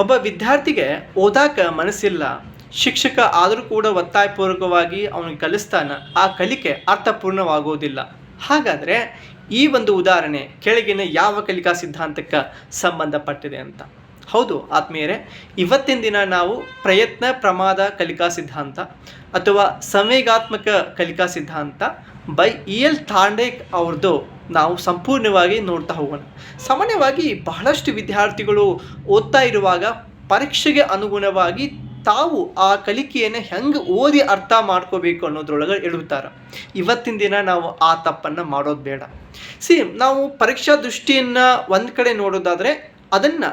ಒಬ್ಬ ವಿದ್ಯಾರ್ಥಿಗೆ ಓದಾಕ ಮನಸ್ಸಿಲ್ಲ. ಶಿಕ್ಷಕ ಆದರೂ ಕೂಡ ಒತ್ತಾಯಪೂರ್ವಕವಾಗಿ ಅವನಿಗೆ ಕಲಿಸ್ತಾನ. ಆ ಕಲಿಕೆ ಅರ್ಥಪೂರ್ಣವಾಗುವುದಿಲ್ಲ. ಹಾಗಾದರೆ ಈ ಒಂದು ಉದಾಹರಣೆ ಕೆಳಗಿನ ಯಾವ ಕಲಿಕಾ ಸಿದ್ಧಾಂತಕ್ಕೆ ಸಂಬಂಧಪಟ್ಟಿದೆ ಅಂತ? ಹೌದು ಆತ್ಮೀಯರೇ, ಇವತ್ತಿನ ದಿನ ನಾವು ಪ್ರಯತ್ನ ಪ್ರಮಾದ ಕಲಿಕಾ ಸಿದ್ಧಾಂತ ಅಥವಾ ಸಂವೇಗಾತ್ಮಕ ಕಲಿಕಾ ಸಿದ್ಧಾಂತ ಬೈ ಇ ಎಲ್ ಥಾಂಡೇಕ್ ಅವ್ರದ್ದು ನಾವು ಸಂಪೂರ್ಣವಾಗಿ ನೋಡ್ತಾ ಹೋಗೋಣ. ಸಾಮಾನ್ಯವಾಗಿ ಬಹಳಷ್ಟು ವಿದ್ಯಾರ್ಥಿಗಳು ಓದ್ತಾ ಇರುವಾಗ ಪರೀಕ್ಷೆಗೆ ಅನುಗುಣವಾಗಿ ತಾವು ಆ ಕಲಿಕೆಯನ್ನು ಹೆಂಗೆ ಓದಿ ಅರ್ಥ ಮಾಡ್ಕೋಬೇಕು ಅನ್ನೋದ್ರೊಳಗೆ ಇಡುತ್ತಾರೆ ಇವತ್ತಿನ ದಿನ ನಾವು ಆ ತಪ್ಪನ್ನು ಮಾಡೋದು ಬೇಡ. ಸಿ, ನಾವು ಪರೀಕ್ಷಾ ದೃಷ್ಟಿಯನ್ನು ಒಂದು ಕಡೆ ನೋಡೋದಾದರೆ ಅದನ್ನು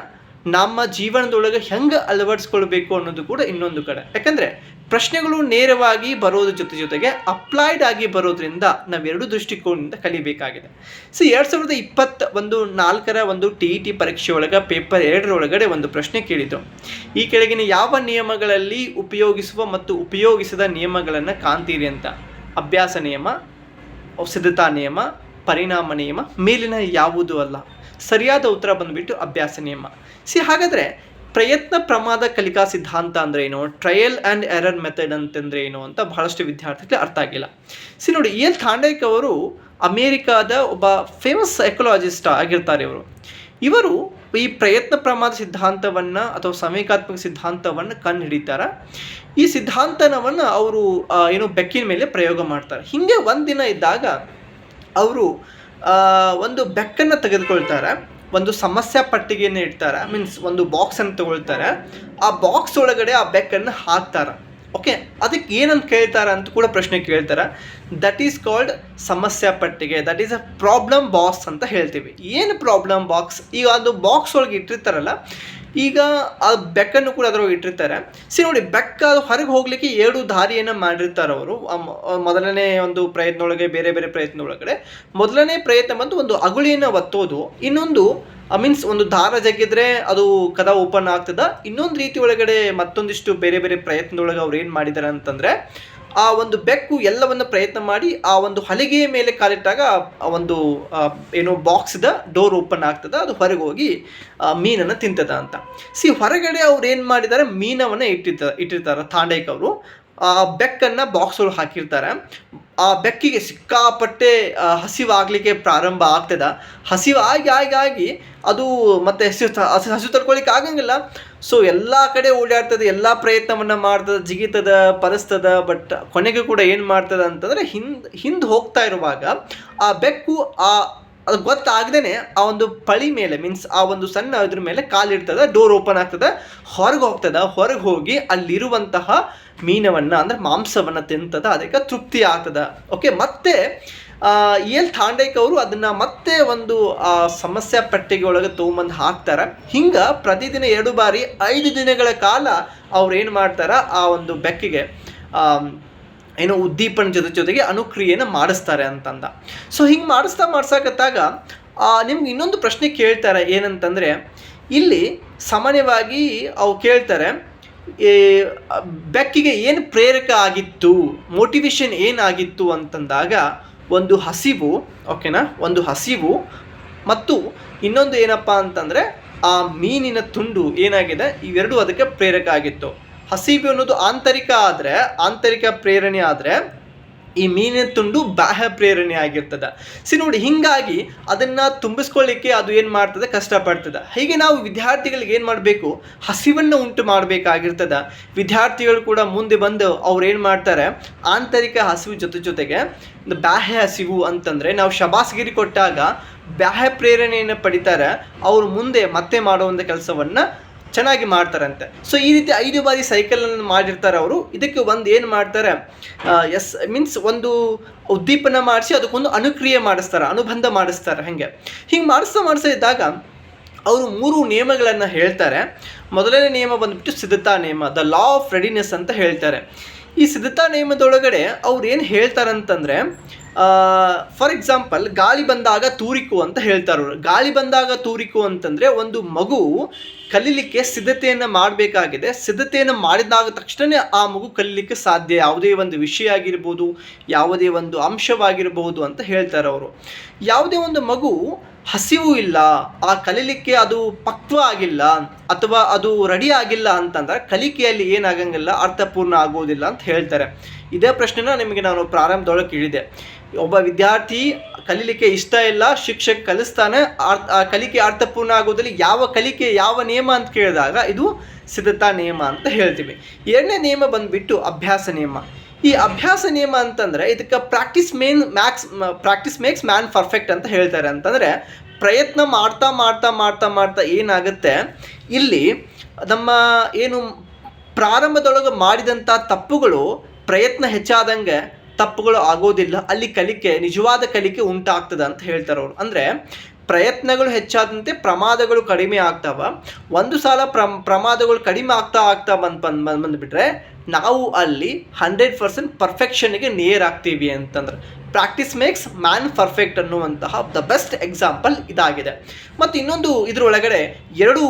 ನಮ್ಮ ಜೀವನದೊಳಗೆ ಹೆಂಗೆ ಅಳವಡಿಸ್ಕೊಳ್ಬೇಕು ಅನ್ನೋದು ಕೂಡ ಇನ್ನೊಂದು ಕಡೆ. ಯಾಕಂದರೆ ಪ್ರಶ್ನೆಗಳು ನೇರವಾಗಿ ಬರೋದ್ರ ಜೊತೆ ಜೊತೆಗೆ ಅಪ್ಲೈಡ್ ಆಗಿ ಬರೋದ್ರಿಂದ ನಾವೆರಡು ದೃಷ್ಟಿಕೋನದಿಂದ ಕಲಿಬೇಕಾಗಿದೆ. ಸೊ ಎರಡು ಸಾವಿರದ ಇಪ್ಪತ್ತ ಒಂದು ನಾಲ್ಕರ ಒಂದು ಟಿ ಇ ಟಿ ಪರೀಕ್ಷೆ ಒಳಗೆ ಪೇಪರ್ ಎರಡರೊಳಗಡೆ ಒಂದು ಪ್ರಶ್ನೆ ಕೇಳಿದ್ರು. ಈ ಕೆಳಗಿನ ಯಾವ ನಿಯಮಗಳಲ್ಲಿ ಉಪಯೋಗಿಸುವ ಮತ್ತು ಉಪಯೋಗಿಸದ ನಿಯಮಗಳನ್ನು ಕಾಣ್ತೀರಿ ಅಂತ? ಅಭ್ಯಾಸ ನಿಯಮ ಸಿದ್ಧತಾ ನಿಯಮ, ಪರಿಣಾಮ ನಿಯಮ, ಮೇಲಿನ ಯಾವುದು ಅಲ್ಲ. ಸರಿಯಾದ ಉತ್ತರ ಬಂದುಬಿಟ್ಟು ಅಭ್ಯಾಸ ನಿಯಮ. ಸಿ ಹಾಗಾದರೆ ಪ್ರಯತ್ನ ಪ್ರಮಾದ ಕಲಿಕಾ ಸಿದ್ಧಾಂತ ಅಂದ್ರೆ ಏನು? ಟ್ರಯಲ್ ಆ್ಯಂಡ್ ಎರರ್ ಮೆಥಡ್ ಅಂತಂದ್ರೆ ಏನು ಅಂತ ಬಹಳಷ್ಟು ವಿದ್ಯಾರ್ಥಿಗಳಿಗೆ ಅರ್ಥ ಆಗಿಲ್ಲ. ಸಿ ನೋಡಿ, ಎಲ್ ಖಾಂಡೇಕ್ ಅವರು ಅಮೇರಿಕಾದ ಒಬ್ಬ ಫೇಮಸ್ ಸೈಕೊಲಾಜಿಸ್ಟ್ ಆಗಿರ್ತಾರೆ ಇವರು. ಇವರು ಈ ಪ್ರಯತ್ನ ಪ್ರಮಾದ ಸಿದ್ಧಾಂತವನ್ನು ಅಥವಾ ಸಮೀಕಾತ್ಮಕ ಸಿದ್ಧಾಂತವನ್ನು ಕಂಡು ಹಿಡಿತಾರೆ. ಈ ಸಿದ್ಧಾಂತನವನ್ನು ಅವರು ಏನು ಬೆಕ್ಕಿನ ಮೇಲೆ ಪ್ರಯೋಗ ಮಾಡ್ತಾರೆ. ಹೀಗೆ ಒಂದಿನ ಇದ್ದಾಗ ಅವರು ಒಂದು ಬೆಕ್ಕನ್ನು ತೆಗೆದುಕೊಳ್ತಾರೆ. ಒಂದು ಸಮಸ್ಯೆ ಪಟ್ಟಿಗೆಯನ್ನು ಇಡ್ತಾರೆ ಮೀನ್ಸ್ ಒಂದು ಬಾಕ್ಸನ್ನು ತಗೊಳ್ತಾರೆ. ಆ ಬಾಕ್ಸ್ ಒಳಗಡೆ ಆ ಬೆಕ್ಕನ್ನು ಹಾಕ್ತಾರೆ. ಓಕೆ ಅದಕ್ಕೆ ಏನಂತ ಕೇಳ್ತಾರೆ ಅಂತ ಕೂಡ ಪ್ರಶ್ನೆ ಕೇಳ್ತಾರೆ. ದಟ್ ಈಸ್ ಕಾಲ್ಡ್ ಸಮಸ್ಯೆ ಪಟ್ಟಿಗೆ. That is a problem box ಅಂತ ಹೇಳ್ತೀವಿ. ಏನು ಪ್ರಾಬ್ಲಮ್ ಬಾಕ್ಸ್ ಈಗ ಅದು ಬಾಕ್ಸ್ ಒಳಗೆ ಇಟ್ಟಿರ್ತಾರಲ್ಲ ಈಗ ಆ ಬೆಕ್ಕನ್ನು ಕೂಡ ಅದರೊಳಗೆ ಇಟ್ಟಿರ್ತಾರೆ. ಸಿ ನೋಡಿ, ಬೆಕ್ಕ ಹೊರಗೆ ಹೋಗ್ಲಿಕ್ಕೆ ಎರಡು ದಾರಿಯನ್ನು ಮಾಡಿರ್ತಾರೆ ಅವರು. ಮೊದಲನೇ ಒಂದು ಪ್ರಯತ್ನ ಒಳಗೆ ಬೇರೆ ಬೇರೆ ಪ್ರಯತ್ನ ಒಳಗಡೆ ಮೊದಲನೇ ಪ್ರಯತ್ನ ಬಂದು ಒಂದು ಅಗುಳಿಯನ್ನು ಒತ್ತೋದು. ಇನ್ನೊಂದು ಮೀನ್ಸ್ ಒಂದು ದಾರ ಜಗ್ಗಿದ್ರೆ ಅದು ಕದ ಓಪನ್ ಆಗ್ತದ. ಇನ್ನೊಂದು ರೀತಿ ಒಳಗಡೆ ಮತ್ತೊಂದಿಷ್ಟು ಬೇರೆ ಬೇರೆ ಪ್ರಯತ್ನದೊಳಗೆ ಅವ್ರು ಏನು ಮಾಡಿದ್ದಾರೆ ಅಂತಂದರೆ ಆ ಒಂದು ಬೆಕ್ಕು ಎಲ್ಲವನ್ನು ಪ್ರಯತ್ನ ಮಾಡಿ ಆ ಒಂದು ಹಲಿಗೆಯ ಮೇಲೆ ಕಾಲಿಟ್ಟಾಗ ಆ ಒಂದು ಏನು ಬಾಕ್ಸ್ದ ಡೋರ್ ಓಪನ್ ಆಗ್ತದ, ಅದು ಹೊರಗೆ ಹೋಗಿ ಮೀನನ್ನು ತಿಂತದ ಅಂತ. ಸಿ ಹೊರಗಡೆ ಅವ್ರು ಏನು ಮಾಡಿದ್ದಾರೆ ಮೀನವನ್ನು ಇಟ್ಟಿರ್ತಾರೆ ಇಟ್ಟಿರ್ತಾರೆ ತಾಂಡೇಕ್ ಅವರು ಆ ಬೆಕ್ಕನ್ನು ಬಾಕ್ಸ್ ಒಳಗೆ ಹಾಕಿರ್ತಾರೆ. ಆ ಬೆಕ್ಕಿಗೆ ಸಿಕ್ಕಾಪಟ್ಟೆ ಹಸಿವಾಗಲಿಕ್ಕೆ ಪ್ರಾರಂಭ ಆಗ್ತದ. ಹಸಿವಾಗಿ ಆಗಿ ಆಗಿ ಅದು ಮತ್ತೆ ಹಸಿವು ಹಸಿ ಹಸಿವು ತಡ್ಕೊಳಿಕ್ಕೆ ಆಗಂಗಿಲ್ಲ. ಸೊ ಎಲ್ಲ ಕಡೆ ಓಡಾಡ್ತದೆ, ಎಲ್ಲ ಪ್ರಯತ್ನವನ್ನು ಮಾಡ್ತದೆ, ಜಿಗಿತದ, ಪರಸ್ತದ ಬಟ್ ಕೊನೆಗೆ ಕೂಡ ಏನು ಮಾಡ್ತದ ಅಂತಂದರೆ ಹಿಂದೆ ಹಿಂದೆ ಹೋಗ್ತಾ ಇರುವಾಗ ಆ ಬೆಕ್ಕು ಆ ಅದು ಗೊತ್ತಾಗ್ದೇ ಆ ಒಂದು ಪಳಿ ಮೇಲೆ ಮೀನ್ಸ್ ಆ ಒಂದು ಸಣ್ಣ ಇದ್ರ ಮೇಲೆ ಕಾಲಿಡ್ತದ ಡೋರ್ ಓಪನ್ ಆಗ್ತದ ಹೊರಗೆ ಹೋಗ್ತದ. ಹೊರಗೆ ಹೋಗಿ ಅಲ್ಲಿರುವಂತಹ ಮೀನವನ್ನು ಅಂದ್ರೆ ಮಾಂಸವನ್ನು ತಿಂತದ ಅದಕ್ಕೆ ತೃಪ್ತಿ ಆಗ್ತದ. ಓಕೆ ಮತ್ತೆ ಎಲ್ ತಾಂಡೇಕ್ ಅವರು ಅದನ್ನು ಮತ್ತೆ ಒಂದು ಆ, ಸಮಸ್ಯೆ ಪಟ್ಟಿಗೆ ಒಳಗೆ ತೊಗೊಂಬಂದು ಹಾಕ್ತಾರೆ. ಹಿಂಗೆ ಪ್ರತಿದಿನ ಎರಡು ಬಾರಿ ಐದು ದಿನಗಳ ಕಾಲ ಅವ್ರು ಏನು ಮಾಡ್ತಾರೆ ಆ ಒಂದು ಬೆಕ್ಕಿಗೆ ಏನು ಉದ್ದೀಪನ ಜೊತೆ ಜೊತೆಗೆ ಅನುಕ್ರಿಯೆಯನ್ನು ಮಾಡಿಸ್ತಾರೆ ಅಂತಂದ. ಸೊ ಹಿಂಗೆ ಮಾಡಿಸ್ತಾ ಮಾಡ್ಸಕತ್ತಾಗ ನಿಮ್ಗೆ ಇನ್ನೊಂದು ಪ್ರಶ್ನೆ ಕೇಳ್ತಾರೆ ಏನಂತಂದರೆ, ಇಲ್ಲಿ ಸಾಮಾನ್ಯವಾಗಿ ಅವು ಕೇಳ್ತಾರೆ ಬೆಕ್ಕಿಗೆ ಏನು ಪ್ರೇರಕ ಆಗಿತ್ತು ಮೋಟಿವೇಶನ್ ಏನಾಗಿತ್ತು ಅಂತಂದಾಗ ಒಂದು ಹಸಿವು ಓಕೆನಾ ಒಂದು ಹಸಿವು, ಮತ್ತು ಇನ್ನೊಂದು ಏನಪ್ಪ ಅಂತಂದರೆ, ಆ ಮೀನಿನ ತುಂಡು ಏನಾಗಿದೆ? ಇವೆರಡೂ ಅದಕ್ಕೆ ಪ್ರೇರಕ ಆಗಿತ್ತು. ಹಸಿವು ಅನ್ನೋದು ಆಂತರಿಕ ಆದರೆ, ಆಂತರಿಕ ಪ್ರೇರಣೆ ಆದರೆ, ಈ ಮೀನಿನ ತುಂಡು ಬಾಹ್ಯ ಪ್ರೇರಣೆ ಆಗಿರ್ತದೆ. ಸಿ ನೋಡಿ, ಹಿಂಗಾಗಿ ಅದನ್ನು ತುಂಬಿಸ್ಕೊಳ್ಳಿಕ್ಕೆ ಅದು ಏನು ಮಾಡ್ತದೆ? ಕಷ್ಟಪಡ್ತದೆ. ಹೀಗೆ ನಾವು ವಿದ್ಯಾರ್ಥಿಗಳಿಗೆ ಏನು ಮಾಡಬೇಕು? ಹಸಿವನ್ನು ಉಂಟು ಮಾಡಬೇಕಾಗಿರ್ತದೆ. ವಿದ್ಯಾರ್ಥಿಗಳು ಕೂಡ ಮುಂದೆ ಬಂದು ಅವ್ರು ಏನು ಮಾಡ್ತಾರೆ? ಆಂತರಿಕ ಹಸಿವು ಜೊತೆ ಜೊತೆಗೆ ಬಾಹ್ಯ ಹಸಿವು ಅಂತಂದರೆ ನಾವು ಶಬಾಸ್ಗಿರಿ ಕೊಟ್ಟಾಗ ಬಾಹ್ಯ ಪ್ರೇರಣೆಯನ್ನು ಪಡಿತಾರೆ. ಅವರು ಮುಂದೆ ಮತ್ತೆ ಮಾಡುವಂಥ ಕೆಲಸವನ್ನು ಚೆನ್ನಾಗಿ ಮಾಡ್ತಾರಂತೆ. ಸೊ ಈ ರೀತಿ ಐದು ಬಾರಿ ಸೈಕಲನ್ನು ಮಾಡಿರ್ತಾರೆ ಅವರು. ಇದಕ್ಕೆ ಒಂದು ಏನು ಮಾಡ್ತಾರೆ ಎಸ್ ಮೀನ್ಸ್ ಒಂದು ಉದ್ದೀಪನ ಮಾಡಿಸಿ ಅದಕ್ಕೊಂದು ಅನುಕ್ರಿಯೆ ಮಾಡಿಸ್ತಾರೆ, ಅನುಬಂಧ ಮಾಡಿಸ್ತಾರೆ ಹಾಗೆ. ಹಿಂಗೆ ಮಾಡಿಸ್ತಾ ಮಾಡಿಸ್ತಾ ಇದ್ದಾಗ ಅವರು ಮೂರು ನಿಯಮಗಳನ್ನು ಹೇಳ್ತಾರೆ. ಮೊದಲನೇ ನಿಯಮ ಬಂದ್ಬಿಟ್ಟು ಸಿದ್ಧತಾ ನಿಯಮ ದ ಲಾ ಆಫ್ ರೆಡಿನೆಸ್ ಅಂತ ಹೇಳ್ತಾರೆ. ಈ ಸಿದ್ಧತಾ ನಿಯಮದೊಳಗಡೆ ಅವ್ರು ಏನು ಹೇಳ್ತಾರಂತಂದರೆ ಫಾರ್ ಎಕ್ಸಾಂಪಲ್ ಗಾಳಿ ಬಂದಾಗ ತೂರಿಕು ಅಂತ ಹೇಳ್ತಾರೆ ಅವ್ರು. ಗಾಳಿ ಬಂದಾಗ ತೂರಿಕು ಅಂತಂದರೆ ಒಂದು ಮಗು ಕಲೀಲಿಕ್ಕೆ ಸಿದ್ಧತೆಯನ್ನು ಮಾಡಬೇಕಾಗಿದೆ. ಸಿದ್ಧತೆಯನ್ನು ಮಾಡಿದಾಗ ತಕ್ಷಣ ಆ ಮಗು ಕಲೀಲಿಕ್ಕೆ ಸಾಧ್ಯ. ಯಾವುದೇ ಒಂದು ವಿಷಯ ಆಗಿರ್ಬೋದು, ಯಾವುದೇ ಒಂದು ಅಂಶವಾಗಿರಬಹುದು ಅಂತ ಹೇಳ್ತಾರೆ ಅವರು. ಯಾವುದೇ ಒಂದು ಮಗು ಹಸಿವು ಇಲ್ಲ, ಆ ಕಲೀಲಿಕ್ಕೆ ಅದು ಪಕ್ವ ಆಗಿಲ್ಲ ಅಥವಾ ಅದು ರೆಡಿ ಆಗಿಲ್ಲ ಅಂತಂದ್ರೆ ಕಲಿಕೆಯಲ್ಲಿ ಏನಾಗಂಗಿಲ್ಲ, ಅರ್ಥಪೂರ್ಣ ಆಗೋದಿಲ್ಲ ಅಂತ ಹೇಳ್ತಾರೆ. ಇದೇ ಪ್ರಶ್ನೆನ ನಿಮಗೆ ನಾನು ಪ್ರಾರಂಭದೊಳಗೆ ಕೇಳಿದೆ. ಒಬ್ಬ ವಿದ್ಯಾರ್ಥಿ ಕಲೀಲಿಕ್ಕೆ ಇಷ್ಟ ಇಲ್ಲ, ಶಿಕ್ಷಕ ಕಲಿಸ್ತಾನೆ ಅರ್ಥ ಆ ಕಲಿಕೆ ಅರ್ಥಪೂರ್ಣ ಆಗೋದಲ್ಲಿ ಯಾವ ಕಲಿಕೆ ಯಾವ ನಿಯಮ ಅಂತ ಕೇಳಿದಾಗ ಇದು ಸಿದ್ಧತಾ ನಿಯಮ ಅಂತ ಹೇಳ್ತೀವಿ. ಎರಡನೇ ನಿಯಮ ಬಂದುಬಿಟ್ಟು ಅಭ್ಯಾಸ ನಿಯಮ. ಈ ಅಭ್ಯಾಸ ನಿಯಮ ಅಂತಂದರೆ ಇದಕ್ಕೆ practice main max practice makes man perfect ಅಂತ ಹೇಳ್ತಾರೆ. ಅಂತಂದರೆ ಪ್ರಯತ್ನ ಮಾಡ್ತಾ ಮಾಡ್ತಾ ಮಾಡ್ತಾ ಮಾಡ್ತಾ ಏನಾಗುತ್ತೆ? ಇಲ್ಲಿ ನಮ್ಮ ಏನು ಪ್ರಾರಂಭದೊಳಗೆ ಮಾಡಿದಂಥ ತಪ್ಪುಗಳು ಪ್ರಯತ್ನ ಹೆಚ್ಚಾದಂಗೆ ತಪ್ಪುಗಳು ಆಗೋದಿಲ್ಲ. ಅಲ್ಲಿ ಕಲಿಕೆ, ನಿಜವಾದ ಕಲಿಕೆ ಉಂಟಾಗ್ತದೆ ಅಂತ ಹೇಳ್ತಾರೆ ಅವರು. ಅಂದರೆ ಪ್ರಯತ್ನಗಳು ಹೆಚ್ಚಾದಂತೆ ಪ್ರಮಾದಗಳು ಕಡಿಮೆ ಆಗ್ತಾವ. ಒಂದು ಸಲ ಪ್ರ ಪ್ರಮಾದಗಳು ಕಡಿಮೆ ಆಗ್ತಾ ಆಗ್ತಾ ಬಂದು ಬಂದು ಬಂದು, ಬಂದುಬಿಟ್ರೆ ನಾವು ಅಲ್ಲಿ ಹಂಡ್ರೆಡ್ ಪರ್ಸೆಂಟ್ ಪರ್ಫೆಕ್ಷನ್ಗೆ ನಿಯರ್ ಆಗ್ತೀವಿ ಅಂತಂದ್ರೆ. ಪ್ರಾಕ್ಟೀಸ್ ಮೇಕ್ಸ್ ಮ್ಯಾನ್ ಪರ್ಫೆಕ್ಟ್ ಅನ್ನುವಂತಹ ದ ಬೆಸ್ಟ್ ಎಕ್ಸಾಂಪಲ್ ಇದಾಗಿದೆ. ಮತ್ತು ಇನ್ನೊಂದು ಇದರೊಳಗಡೆ ಎರಡು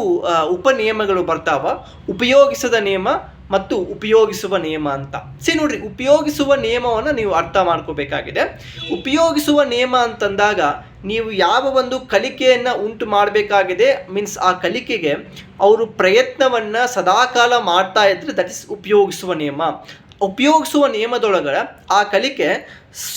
ಉಪನಿಯಮಗಳು ಬರ್ತಾವ. ಉಪಯೋಗಿಸದ ನಿಯಮ ಮತ್ತು ಉಪಯೋಗಿಸುವ ನಿಯಮ ಅಂತ. ಸಿ ನೋಡ್ರಿ, ಉಪಯೋಗಿಸುವ ನಿಯಮವನ್ನು ನೀವು ಅರ್ಥ ಮಾಡ್ಕೋಬೇಕಾಗಿದೆ. ಉಪಯೋಗಿಸುವ ನಿಯಮ ಅಂತಂದಾಗ ನೀವು ಯಾವ ಒಂದು ಕಲಿಕೆಯನ್ನು ಉಂಟು ಮಾಡಬೇಕಾಗಿದೆ ಮೀನ್ಸ್ ಆ ಕಲಿಕೆಗೆ ಅವರು ಪ್ರಯತ್ನವನ್ನು ಸದಾಕಾಲ ಮಾಡ್ತಾ ಇದ್ದರೆ ದಟ್ ಇಸ್ ಉಪಯೋಗಿಸುವ ನಿಯಮ. ಉಪಯೋಗಿಸುವ ನಿಯಮದೊಳಗೆ ಆ ಕಲಿಕೆ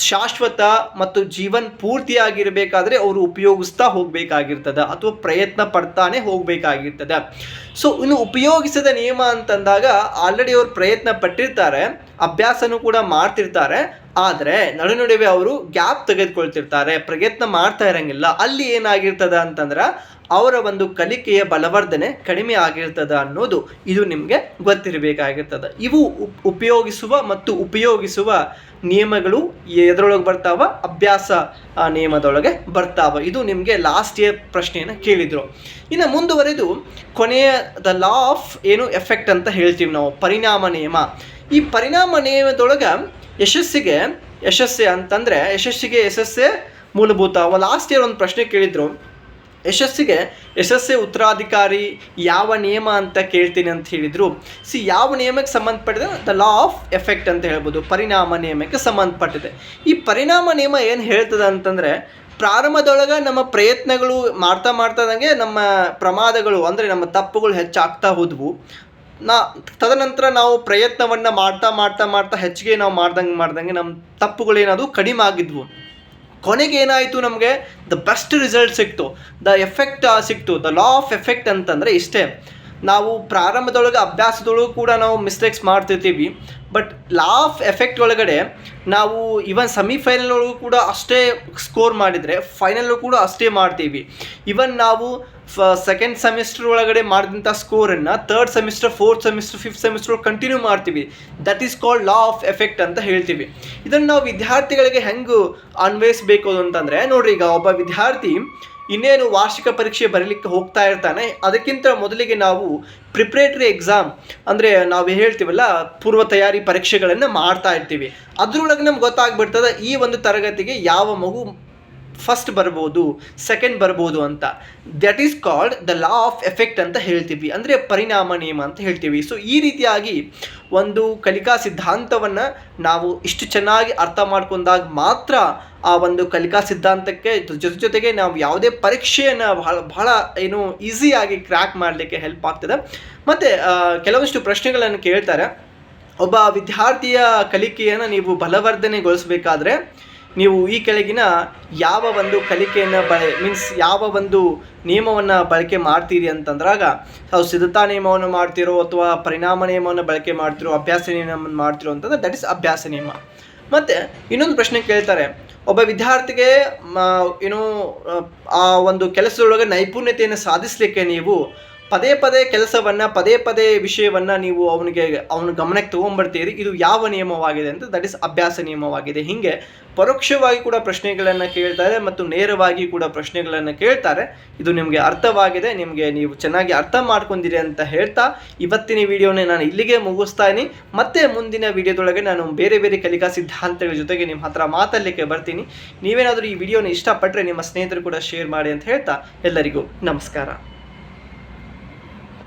ಶಾಶ್ವತ ಮತ್ತು ಜೀವನ್ ಪೂರ್ತಿಯಾಗಿರಬೇಕಾದ್ರೆ ಅವರು ಉಪಯೋಗಿಸ್ತಾ ಹೋಗಬೇಕಾಗಿರ್ತದೆ ಅಥವಾ ಪ್ರಯತ್ನ ಪಡ್ತಾನೆ ಹೋಗಬೇಕಾಗಿರ್ತದೆ. ಸೊ ಇನ್ನು ಉಪಯೋಗಿಸದ ನಿಯಮ ಅಂತಂದಾಗ ಆಲ್ರೆಡಿ ಅವ್ರು ಪ್ರಯತ್ನ ಪಟ್ಟಿರ್ತಾರೆ. ಅಭ್ಯಾಸನೂ ಕೂಡ ಮಾಡ್ತಿರ್ತಾರೆ. ಆದರೆ ನಡು ನಡುವೆ ಅವರು ಗ್ಯಾಪ್ ತೆಗೆದುಕೊಳ್ತಿರ್ತಾರೆ, ಪ್ರಯತ್ನ ಮಾಡ್ತಾ ಇರಂಗಿಲ್ಲ. ಅಲ್ಲಿ ಏನಾಗಿರ್ತದ ಅಂತಂದ್ರೆ ಅವರ ಒಂದು ಕಲಿಕೆಯ ಬಲವರ್ಧನೆ ಕಡಿಮೆ ಆಗಿರ್ತದ ಅನ್ನೋದು ಇದು ನಿಮಗೆ ಗೊತ್ತಿರಬೇಕಾಗಿರ್ತದೆ. ಇವು ಉಪ್- ಉಪಯೋಗಿಸುವ ಮತ್ತು ಉಪಯೋಗಿಸುವ ನಿಯಮಗಳು ಎದರೊಳಗೆ ಬರ್ತಾವ? ಅಭ್ಯಾಸ ನಿಯಮದೊಳಗೆ ಬರ್ತಾವ. ಇದು ನಿಮಗೆ ಲಾಸ್ಟ್ ಇಯರ್ ಪ್ರಶ್ನೆಯನ್ನು ಕೇಳಿದರು. ಇನ್ನು ಮುಂದುವರೆದು ಕೊನೆಯ ದ ಲಾ ಆಫ್ ಏನು ಎಫೆಕ್ಟ್ ಅಂತ ಹೇಳ್ತೀವಿ ನಾವು. ಪರಿಣಾಮ, ನಿಯಮ. ಈ ಪರಿಣಾಮ ನಿಯಮದೊಳಗೆ ಯಶಸ್ಸಿಗೆ, ಯಶಸ್ಸೆ ಅಂತಂದರೆ ಯಶಸ್ಸಿಗೆ ಯಶಸ್ಸೇ ಮೂಲಭೂತ. ಲಾಸ್ಟ್ ಇಯರ್ ಒಂದು ಪ್ರಶ್ನೆ ಕೇಳಿದ್ರು. ಯಶಸ್ಸಿಗೆ ಯಶಸ್ಸೆ ಉತ್ತರಾಧಿಕಾರಿ ಯಾವ ನಿಯಮ ಅಂತ ಕೇಳ್ತೀನಿ ಅಂತ ಹೇಳಿದರು. ಸಿ, ಯಾವ ನಿಯಮಕ್ಕೆ ಸಂಬಂಧಪಟ್ಟಿದೆ? ದ ಲಾ ಆಫ್ ಎಫೆಕ್ಟ್ ಅಂತ ಹೇಳ್ಬೋದು. ಪರಿಣಾಮ ನಿಯಮಕ್ಕೆ ಸಂಬಂಧಪಟ್ಟಿದೆ. ಈ ಪರಿಣಾಮ ನಿಯಮ ಏನು ಹೇಳ್ತದೆ ಅಂತಂದರೆ, ಪ್ರಾರಂಭದೊಳಗೆ ನಮ್ಮ ಪ್ರಯತ್ನಗಳು ಮಾಡ್ತಾ ಮಾಡ್ತಾದಂಗೆ ನಮ್ಮ ಪ್ರಮಾದಗಳು, ಅಂದರೆ ನಮ್ಮ ತಪ್ಪುಗಳು ಹೆಚ್ಚಾಗ್ತಾ ಹೋದ್ವು. ನಾ, ತದನಂತರ ನಾವು ಪ್ರಯತ್ನವನ್ನು ಮಾಡ್ತಾ ಮಾಡ್ತಾ ಮಾಡ್ತಾ ಹೆಚ್ಚಿಗೆ ನಾವು ಮಾಡ್ದಂಗೆ ಮಾಡ್ದಂಗೆ ನಮ್ಮ ತಪ್ಪುಗಳೇನಾದವು ಕಡಿಮೆ ಆಗಿದ್ವು. ಕೊನೆಗೆ ಏನಾಯಿತು ನಮಗೆ? ದ ಬೆಸ್ಟ್ ರಿಸಲ್ಟ್ ಸಿಕ್ತು. ದ ಎಫೆಕ್ಟ್ ಸಿಕ್ತು. ದ ಲಾ ಆಫ್ ಎಫೆಕ್ಟ್ ಅಂತಂದರೆ ಇಷ್ಟೇ. ನಾವು ಪ್ರಾರಂಭದೊಳಗೆ, ಅಭ್ಯಾಸದೊಳಗೂ ಕೂಡ ನಾವು ಮಿಸ್ಟೇಕ್ಸ್ ಮಾಡ್ತಿರ್ತೀವಿ. ಬಟ್ ಲಾ ಆಫ್ ಎಫೆಕ್ಟ್ ಒಳಗಡೆ ನಾವು ಇವನ್ ಸೆಮಿಫೈನಲ್ ಒಳಗೂ ಕೂಡ ಅಷ್ಟೇ ಸ್ಕೋರ್ ಮಾಡಿದರೆ ಫೈನಲ್ ಕೂಡ ಅಷ್ಟೇ ಮಾಡ್ತೀವಿ. ಇವನ್ ನಾವು ಸೆಕೆಂಡ್ ಸೆಮಿಸ್ಟರ್ ಒಳಗಡೆ ಮಾಡಿದಂಥ ಸ್ಕೋರನ್ನು third semester fourth semester fifth semester continue ಮಾಡ್ತೀವಿ. That is called law of effect ಅಂತ ಹೇಳ್ತೀವಿ. ಇದನ್ನು ನಾವು ವಿದ್ಯಾರ್ಥಿಗಳಿಗೆ ಹೆಂಗೆ ಅನ್ವಯಿಸಬೇಕು ಅಂತಂದರೆ, ನೋಡ್ರಿ ಈಗ ಒಬ್ಬ ವಿದ್ಯಾರ್ಥಿ ಇನ್ನೇನು ವಾರ್ಷಿಕ ಪರೀಕ್ಷೆ ಬರಲಿಕ್ಕೆ ಹೋಗ್ತಾ ಇರ್ತಾನೆ, ಅದಕ್ಕಿಂತ ಮೊದಲಿಗೆ ನಾವು ಪ್ರಿಪ್ರೇಟರಿ ಎಕ್ಸಾಮ್ ಅಂದರೆ ನಾವು ಹೇಳ್ತೀವಲ್ಲ, ಪೂರ್ವ ತಯಾರಿ ಪರೀಕ್ಷೆಗಳನ್ನು ಮಾಡ್ತಾ ಇರ್ತೀವಿ. ಅದರೊಳಗೆ ನಮ್ಗೆ ಗೊತ್ತಾಗ್ಬಿಡ್ತದೆ ಈ ಒಂದು ತರಗತಿಗೆ ಯಾವ ಮಗು ಫಸ್ಟ್ ಬರ್ಬೋದು ಸೆಕೆಂಡ್ ಬರ್ಬೋದು ಅಂತ. That is called the law of effect ಅಂತ ಹೇಳ್ತೀವಿ. ಅಂದರೆ ಪರಿಣಾಮ ನಿಯಮ ಅಂತ ಹೇಳ್ತೀವಿ. ಸೊ ಈ ರೀತಿಯಾಗಿ ಒಂದು ಕಲಿಕಾ ಸಿದ್ಧಾಂತವನ್ನು ನಾವು ಇಷ್ಟು ಚೆನ್ನಾಗಿ ಅರ್ಥ ಮಾಡ್ಕೊಂಡಾಗ ಮಾತ್ರ ಆ ಒಂದು ಕಲಿಕಾ ಸಿದ್ಧಾಂತಕ್ಕೆ ಜೊತೆ ಜೊತೆಗೆ ನಾವು ಯಾವುದೇ ಪರೀಕ್ಷೆಯನ್ನು ಬಹಳ ಬಹಳ ಏನು ಈಸಿಯಾಗಿ ಕ್ರ್ಯಾಕ್ ಮಾಡಲಿಕ್ಕೆ ಹೆಲ್ಪ್ ಆಗ್ತದೆ. ಮತ್ತು ಕೆಲವಷ್ಟು ಪ್ರಶ್ನೆಗಳನ್ನು ಕೇಳ್ತಾರೆ. ಒಬ್ಬ ವಿದ್ಯಾರ್ಥಿಯ ಕಲಿಕೆಯನ್ನು ನೀವು ಬಲವರ್ಧನೆಗೊಳಿಸಬೇಕಾದ್ರೆ ನೀವು ಈ ಕೆಳಗಿನ ಯಾವ ಒಂದು ಕಲಿಕೆಯನ್ನು ಬಳ ಮೀನ್ಸ್ ಯಾವ ಒಂದು ನಿಯಮವನ್ನು ಬಳಕೆ ಮಾಡ್ತೀರಿ ಅಂತಂದ್ರಾಗ ನಾವು ಸಿದ್ಧತಾ ನಿಯಮವನ್ನು ಮಾಡ್ತಿರೋ ಅಥವಾ ಪರಿಣಾಮ ನಿಯಮವನ್ನು ಬಳಕೆ ಮಾಡ್ತಿರೋ, ಅಭ್ಯಾಸ ನಿಯಮವನ್ನು ಮಾಡ್ತಿರೋ ಅಂತಂದ್ರೆ ದಟ್ ಇಸ್ ಅಭ್ಯಾಸ ನಿಯಮ. ಮತ್ತು ಇನ್ನೊಂದು ಪ್ರಶ್ನೆ ಕೇಳ್ತಾರೆ, ಒಬ್ಬ ವಿದ್ಯಾರ್ಥಿಗೆ ಏನು, ಆ ಒಂದು ಕೆಲಸದೊಳಗೆ ನೈಪುಣ್ಯತೆಯನ್ನು ಸಾಧಿಸಲಿಕ್ಕೆ ನೀವು ಪದೇ ಪದೇ ಕೆಲಸವನ್ನು, ಪದೇ ಪದೇ ವಿಷಯವನ್ನು ನೀವು ಅವನಿಗೆ, ಅವನ ಗಮನಕ್ಕೆ ತೊಗೊಂಬರ್ತೀರಿ ಇದು ಯಾವ ನಿಯಮವಾಗಿದೆ ಅಂತ ದಟ್ ಇಸ್ ಅಭ್ಯಾಸ ನಿಯಮವಾಗಿದೆ. ಹೀಗೆ ಪರೋಕ್ಷವಾಗಿ ಕೂಡ ಪ್ರಶ್ನೆಗಳನ್ನು ಕೇಳ್ತಾರೆ ಮತ್ತು ನೇರವಾಗಿ ಕೂಡ ಪ್ರಶ್ನೆಗಳನ್ನು ಕೇಳ್ತಾರೆ. ಇದು ನಿಮಗೆ ಅರ್ಥವಾಗಿದೆ, ನಿಮಗೆ ನೀವು ಚೆನ್ನಾಗಿ ಅರ್ಥ ಮಾಡ್ಕೊಂಡಿರಿ ಅಂತ ಹೇಳ್ತಾ ಇವತ್ತಿನ ವಿಡಿಯೋನೇ ನಾನು ಇಲ್ಲಿಗೆ ಮುಗಿಸ್ತಾ ಇದ್ದೀನಿ. ಮತ್ತೆ ಮುಂದಿನ ವಿಡಿಯೋದೊಳಗೆ ನಾನು ಬೇರೆ ಬೇರೆ ಕಲಿಕಾ ಸಿದ್ಧಾಂತಗಳ ಜೊತೆಗೆ ನಿಮ್ಮ ಹತ್ರ ಮಾತಾಡಲಿಕ್ಕೆ ಬರ್ತೀನಿ. ನೀವೇನಾದರೂ ಈ ವಿಡಿಯೋನ ಇಷ್ಟಪಟ್ಟರೆ ನಿಮ್ಮ ಸ್ನೇಹಿತರು ಕೂಡ ಶೇರ್ ಮಾಡಿ ಅಂತ ಹೇಳ್ತಾ ಎಲ್ಲರಿಗೂ ನಮಸ್ಕಾರ.